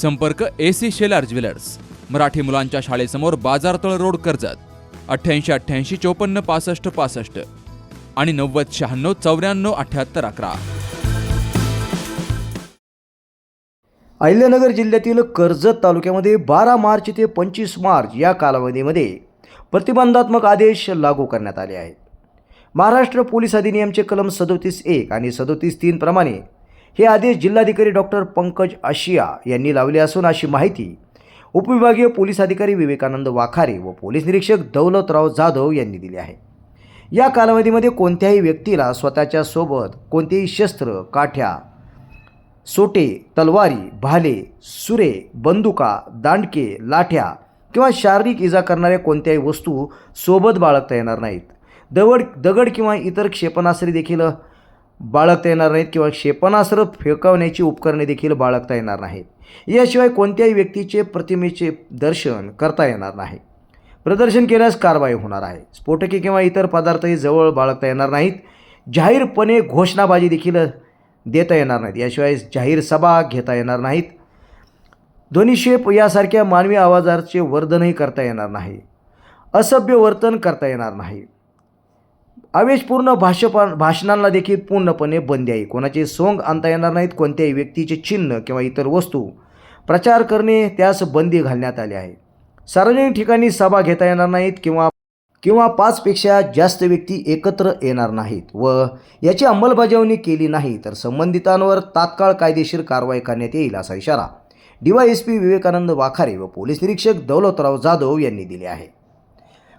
संपर्क A C Shelar jewellers. Marathi मुलांच्या शाळेसमोर बाजारतळ रोड कर्जत. अठ्ठ्याऐंशी अठ्ठ्याऐंशी चोपन्न पासष्ट पासष्ट. आणि नव्वद शहाण्णव चौऱ्याण्णव अठ्ठ्याहत्तर अकरा. अहिल्यानगर जिल्ह्यातील कर्जत तालुक्यामध्ये बारा मार्च ते पंचवीस मार्च या कालावधीमध्ये प्रतिबंधात्मक आदेश लागू करण्यात आले आहेत. महाराष्ट्र पोलीस अधिनियमचे कलम सदोतीस एक आणि सदोतीस तीन प्रमाणे हे आदेश जिल्हाधिकारी डॉक्टर पंकज आशिया यांनी लावले असून अशी माहिती उपविभागीय पोलीस अधिकारी विवेकानंद वाखारे व पोलीस निरीक्षक दौलतराव जाधव यांनी दिली आहे. या कालावधीमध्ये कोणत्याही व्यक्तीला स्वतःच्या सोबत कोणतेही शस्त्र काठ्या सोटे तलवारी भाले सुरे बंदुका दांडके लाठ्या किंवा शारीरिक इजा करणाऱ्या कोणत्याही वस्तू सोबत बाळगता येणार नाहीत. दगड दगड किंवा इतर क्षेपणास्त्रे देखील बाळगता येणार नाहीत किंवा क्षेपणास्त्र फेकवण्याची उपकरणे देखील बाळगता येणार नाहीत. याशिवाय कोणत्याही व्यक्तीचे प्रतिमेचे दर्शन करता येणार नाही. प्रदर्शन केल्यास कारवाई होणार आहे. स्फोटके किंवा इतर पदार्थही जवळ बाळगता येणार नाहीत. जाहीरपणे घोषणाबाजी देखील देता येणार नाहीत. याशिवाय जाहीर सभा घेता येणार नाहीत. ध्वनिक्षेप यासारख्या मानवी आवाजाचे वर्धनही करता येणार नाही. असभ्य वर्तन करता येणार नाही. आवेशपूर्ण भाषपा भाषणांना देखील पूर्णपणे बंदी आहे. कोणाचे सोंग आणता येणार नाहीत कोणत्याही व्यक्तीचे चिन्ह किंवा इतर वस्तू प्रचार करणे त्यास बंदी घालण्यात आली आहे. सार्वजनिक ठिकाणी सभा घेता येणार नाहीत किंवा किंवा पाचपेक्षा जास्त व्यक्ती एकत्र येणार नाहीत व याची अंमलबजावणी केली नाही तर संबंधितांवर तात्काळ कायदेशीर कारवाई करण्यात येईल असा इशारा डीवायएसपी विवेकानंद वाखारे व पोलीस निरीक्षक दौलतराव जाधव यांनी दिले आहे.